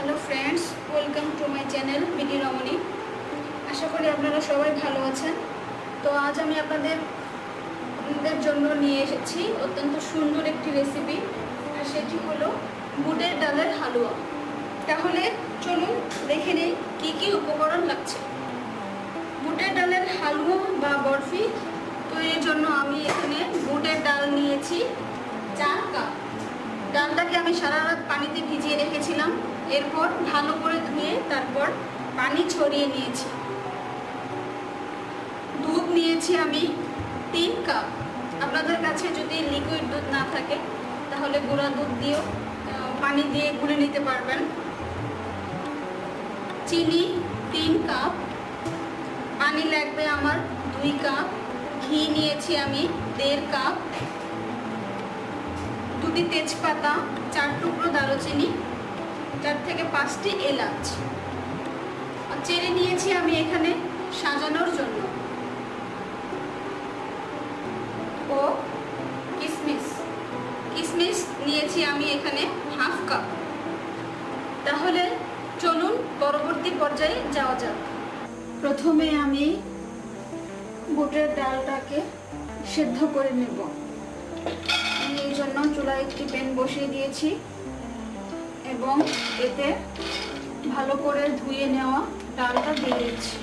Hello friends welcome to my channel BD Ramani আশা করি আপনারা সবাই ভালো আছেন। তো আজ আমি আপনাদের আপনাদের জন্য নিয়ে এসেছি অত্যন্ত সুন্দর একটি রেসিপি আর সেটি হলো বুটের ডালের হালুয়া। তাহলে চলুন দেখে নিই কী কী উপকরণ লাগছে। বুটের ডালের হালুয়া বা বরফি তৈরির জন্য আমি এখানে বুটের ডাল নিয়েছি চার কাপ। ডালটাকে আমি সারা রাত পানিতে ভিজিয়ে রেখেছিলাম। এরপর ভালো করে ধুয়ে তারপর পানি ছড়িয়ে নিয়েছি। দুধ নিয়েছি আমি তিন কাপ। আপনাদের কাছে যদি লিকুইড দুধ না থাকে, তাহলে গুঁড়া দুধ দিয়েও পানি দিয়ে গুলে নিতে পারবেন। চিনি তিন কাপ। পানি লাগবে আমার দুই কাপ। ঘি নিয়েছি আমি দেড় কাপ। দুটি তেজপাতা, চার টুকরো দারুচিনি। চার থেকে পাঁচটি এলাচ। চেরি নিয়েছি আমি এখানে সাজানোর জন্য। ও কিশমিশ কিশমিশ নিয়েছি আমি এখানে হাফ কাপ। তাহলে চলুন পরবর্তী পর্যায়ে যাওয়া যাক। প্রথমে আমি বুটের ডালটাকে সেদ্ধ করে নেব। আমি এই জন্য চুলায় একটি প্যান বসিয়ে দিয়েছি। এবং এতে ভালো করে ধুয়ে নেওয়া ডালটা দিয়ে দিচ্ছি।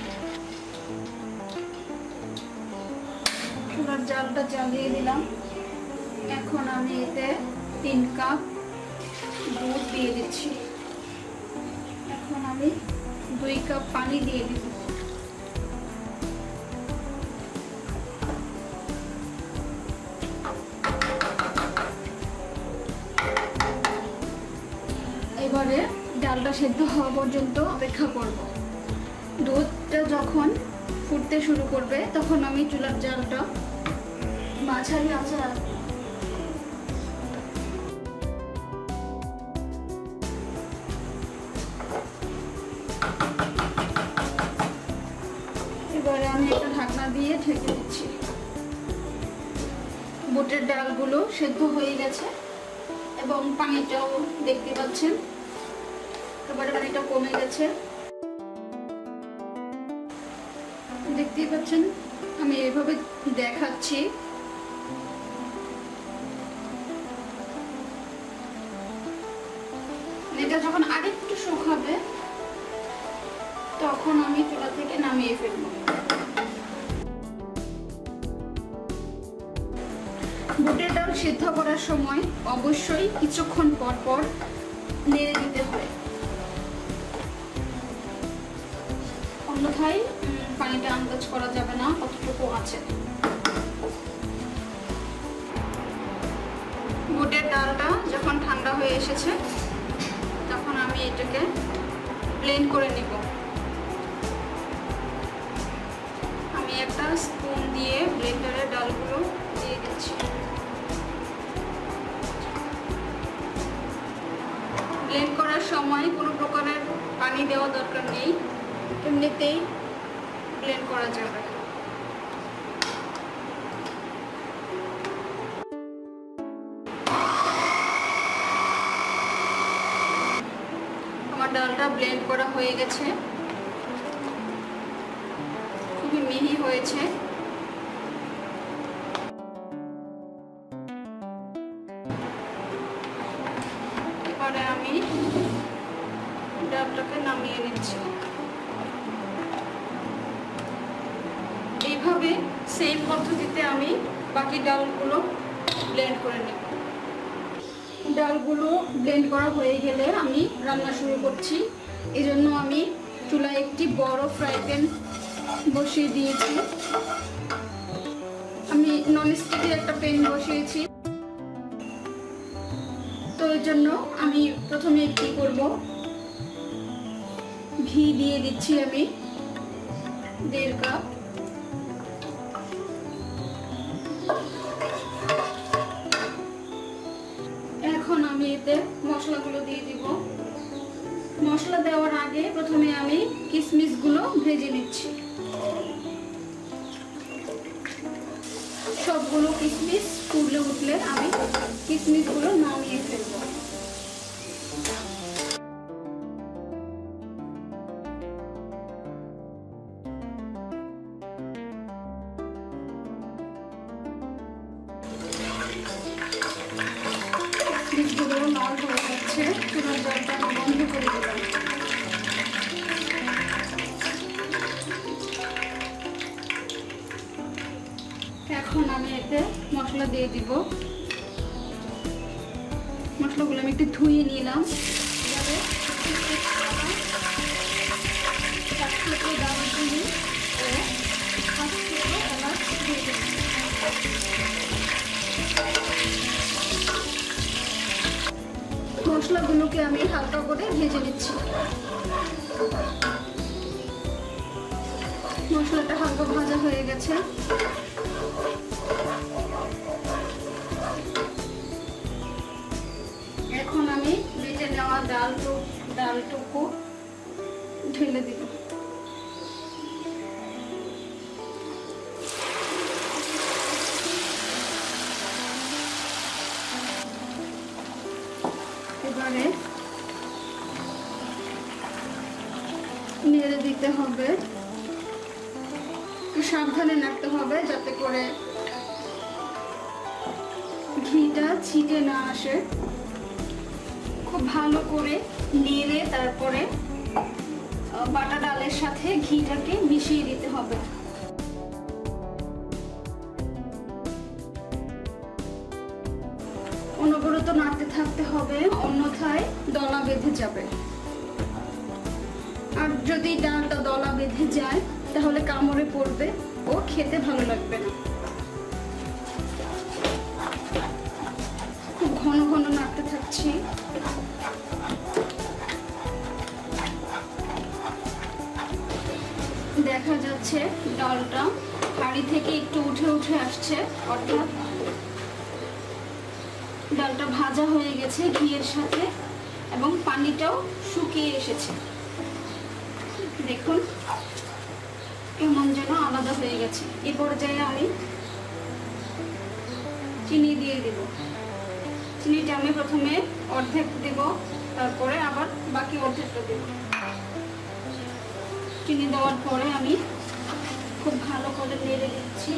জালটা চালিয়ে দিলাম। এখন আমি এতে তিন কাপ দুধ দিয়ে দিচ্ছি। এখন আমি দুই কাপ পানি দিয়ে দিব ডালটা সেদ্ধ হওয়া পর্যন্ত অপেক্ষা করব। দুধটা যখন ফুটতে শুরু করবে, তখন আমি চুলার জালটা মাঝারি আঁচে এবারে আমি একটা ঢাকনা দিয়ে ঢেকে দিচ্ছি। বুটের ডালগুলো সেদ্ধ হয়ে গেছে এবং পানিটাও দেখতে পাচ্ছেন। এবারে পানিটা কমে গেছে। দেখতেই পাচ্ছেন, আমি এভাবে দেখাচ্ছি। এটা যখন আরেকটু শুকাবে, তখন আমি চুলা থেকে নামিয়ে ফেলব। বুটের ডাল সিদ্ধ করার সময় অবশ্যই কিছুক্ষণ পর পর নেড়ে দিতে হয় অন্যথায় পানিটা আন্দাজ করা যাবে না, কতটুকু আছে? বুটের ডালটা যখন ঠান্ডা হয়ে এসেছে, তখন আমি এটাকে ব্লেন্ড করে নিব। আমি একটা স্পুন দিয়ে ব্লেন্ডারে ডালগুলো দিয়ে দিচ্ছি। ব্লেন্ড করার সময় কোনো প্রকারের পানি দেওয়া দরকার নেই। এমনিতেই ব্লেন্ড করা যাবে। আমার ডালটা ব্লেন্ড করা হয়ে গেছে। খুবই মিহি হয়েছে। পদ্ধতিতে আমি বাকি ডালগুলো ব্লেন্ড করে নেব। ডালগুলো ব্লেন্ড করা হয়ে গেলে আমি রান্না শুরু করছি। এজন্য আমি চুলায় একটি বড় ফ্রাই প্যান বসিয়ে দিয়েছি। আমি ননস্টিকের একটা প্যান বসিয়েছি। তো এর জন্য আমি প্রথমে কি করব? ঘি দিয়ে দিচ্ছি আমি দেড় কাপ। মশলাগুলো দিয়ে দিব। মশলা দেওয়ার আগে প্রথমে আমি কিশমিশগুলো ভেজে নিচ্ছি। সবগুলো কিশমিশ ফুলে উঠলে আমি কিশমিশগুলো নামিয়ে ফেলব। এখন আমি এতে মশলা দিয়ে দিব। মশলাগুলো আমি একটু ধুয়ে নিলাম। থেকে দারুচিনি ও মশলাগুলোকে আমি হালকা করে ভেজে নিচ্ছি। মশলাটা হালকা ভাজা হয়ে গেছে। ডালটুকু ঢেলে দিব এবারে নেড়ে দিতে হবে। সাবধানে নাড়তে হবে যাতে করে ঘিটা ছিটে না আসে। খুব ভালো করে নেড়ে তারপরে বাটা ডালের সাথে ঘিটাকে মিশিয়ে দিতে হবে। অনবরত নাড়তে থাকতে হবে, অন্যথায় দলা বেঁধে যাবে। আর যদি ডালটা দলা বেঁধে যায়, তাহলে কামড়ে পড়বে ও খেতে ভালো লাগবে না। খুব ঘন ঘন নাড়তে থাকছি। দেখা যাচ্ছে ডালটা। হাঁড়ি থেকে একটু উঠে উঠে আসছে, অর্থাৎ ডালটা ভাজা হয়ে গেছে ঘিয়ের সাথে এবং পানিটাও শুকিয়ে এসেছে। দেখুন কেমন যেন আলাদা হয়ে গেছে। এ পর্যায়ে আমি চিনি দিয়ে দেব। চিনিটা আমি প্রথমে অর্ধেক দেব, তারপরে আবার বাকি অর্ধেকটা দেব। চিনি দেওয়ার পরে আমি খুব ভালো করে নেড়ে দিচ্ছি।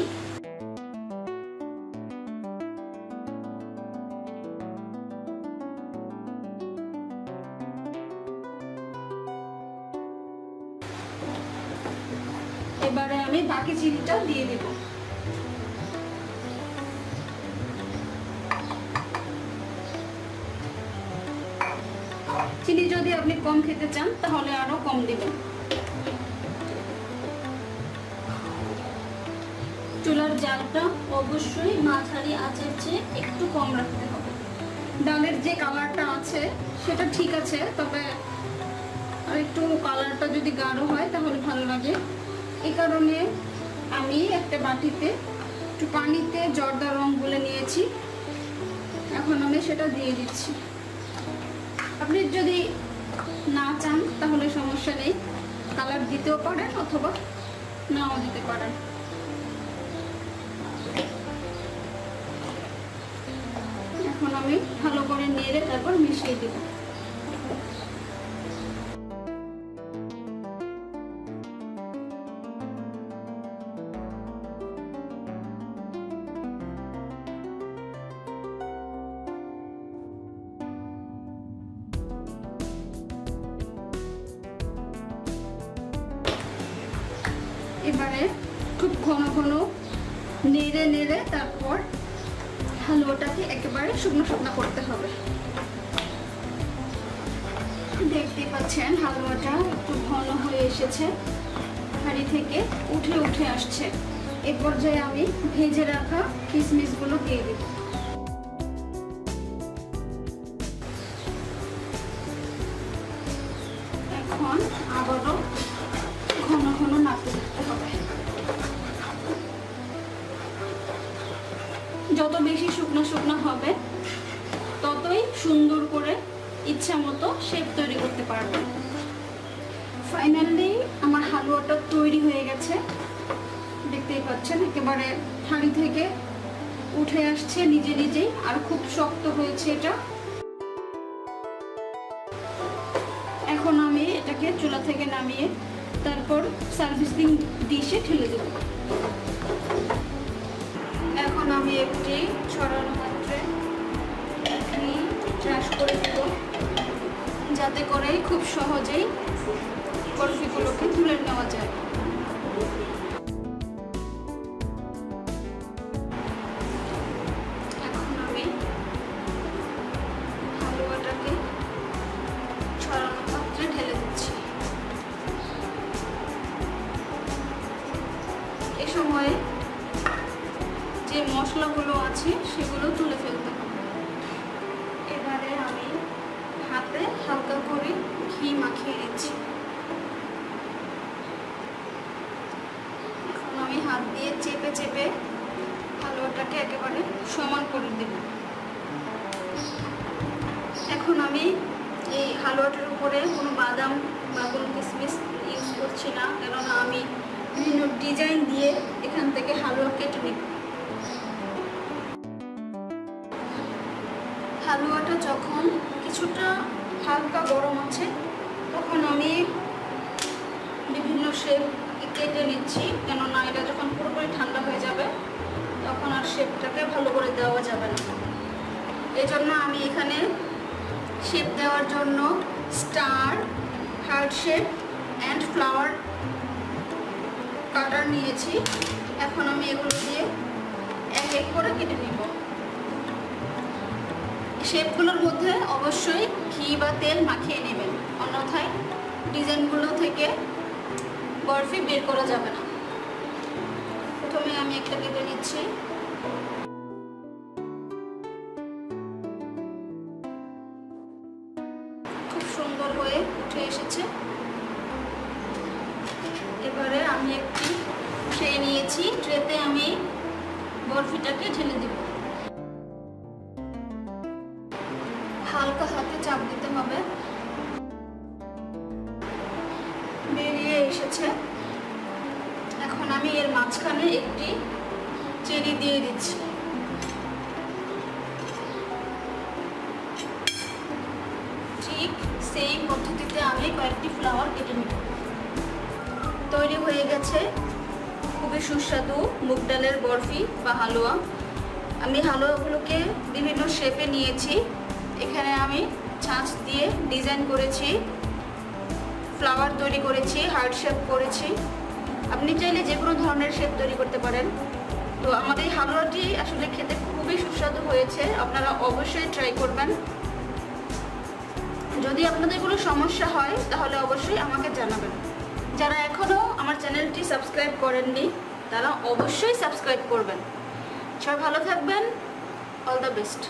এবারে আমি বাকি চিনিটা দিয়ে দেব। চিনি যদি আপনি কম খেতে চান, তাহলে আরও কম দেবেন। চুলার জালটা অবশ্যই মাঝারি আঁচের চেয়ে একটু কম রাখতে হবে। ডালের যে কালারটা আছে, সেটা ঠিক আছে, তবে আর একটু কালারটা যদি গাঢ় হয়, তাহলে ভালো লাগে। এই কারণে আমি একটা বাটিতে একটু পানিতে জর্দা রং বলে নিয়েছি। এখন আমি সেটা দিয়ে দিচ্ছি। আপনি যদি না চান, তাহলে সমস্যা নেই। কালার দিতেও পারেন অথবা নাও দিতে পারেন। এখন আমি ভালো করে নেড়ে তারপর মিশিয়ে দেবো। এবারে খুব ঘন ঘন নেড়ে নেড়ে তারপর হালুয়াটাকে একেবারে শুকনো শুকনো করতে হবে। দেখতে পাচ্ছেন, হালুয়াটা একটু ঘন হয়ে এসেছে। হাঁড়ি থেকে উঠে উঠে আসছে। এ পর্যায়ে আমি ভেজে রাখা কিশমিশগুলো দিয়ে দেব। এখন আবারও ঘন ঘন নাড়তে হবে। বেশি শুকনো শুকনো হবে, ততই সুন্দর করে ইচ্ছা মতো শেপ তৈরি করতে পারবেন ফাইনালি আমার হালুয়াটা তৈরি হয়ে গেছে। দেখতেই পাচ্ছেন, একেবারে হাঁড়ি থেকে উঠে আসছে নিজে নিজেই, আর খুব শক্ত হয়েছে এটা। এখন আমি এটাকে চুলা থেকে নামিয়ে তারপর সার্ভিসিং ডিশে ঠেলে দেব। এখন আমি একটি ছড়ানো ঘি ট্রাশ করে দেব, যাতে করে খুব সহজেই বরফিগুলোকে তুলে নেওয়া যায়। চেপে হালুয়াটাকে একেবারে সমান করে দেব। এখন আমি এই হালুয়াটার উপরে কোনো বাদাম বা কোনো কিসমিস ইউজ করছি না, কেননা আমি বিভিন্ন ডিজাইন দিয়ে এখান থেকে হালুয়া কেটে নিব। হালুয়াটা যখন কিছুটা হালকা গরম আছে, তখন আমি বিভিন্ন শেপ কেটে নিচ্ছি, কেননা এটা যখন পুরোপুরি ঠান্ডা হয়ে যাবে, তখন আর শেপটাকে ভালো করে দেওয়া যাবে না। এই জন্য আমি এখানে শেপ দেওয়ার জন্য star heart shape and flower cutter নিয়েছি। এখন আমি এগুলো দিয়ে এক এক করে কেটে নিব। শেপগুলোর মধ্যে অবশ্যই ঘি বা তেল মাখিয়ে নেবেন। অন্যথায় ডিজাইনগুলো থেকে বরফি বের করা যাবে না। প্রথমে আমি একটা কেটে নিচ্ছি। খুব সুন্দর হয়ে উঠে এসেছে। এবারে আমি একটি ট্রে নিয়েছি, ট্রেতে আমি বরফিটাকে ঢেলে দেব। হালকা হাতে চাপ দিতে হবে। এর মাঝখানে একটি চেরি দিয়ে দিচ্ছি। ঠিক সেই পদ্ধতিতে আমি কয়েকটি ফ্লাওয়ার কেটে নেব। তৈরি হয়ে গেছে খুবই সুস্বাদু মুগ ডালের বরফি বা হালুয়া। আমি হালুয়াগুলোকে বিভিন্ন শেপে নিয়েছি। এখানে আমি ছাঁচ দিয়ে ডিজাইন করেছি ফ্লাওয়ার তৈরি করেছি হার্ট শেপ করেছি। আপনি চাইলে যে কোনো ধরনের শেপ তৈরি করতে পারেন। তো আমাদের এই হালুয়াটি আসলে খেতে খুবই সুস্বাদু হয়েছে। আপনারা অবশ্যই ট্রাই করবেন। যদি আপনাদের কোনো সমস্যা হয়, তাহলে অবশ্যই আমাকে জানাবেন। যারা এখনও আমার চ্যানেলটি সাবস্ক্রাইব করেননি, তারা অবশ্যই সাবস্ক্রাইব করবেন। সবাই ভালো থাকবেন। All the best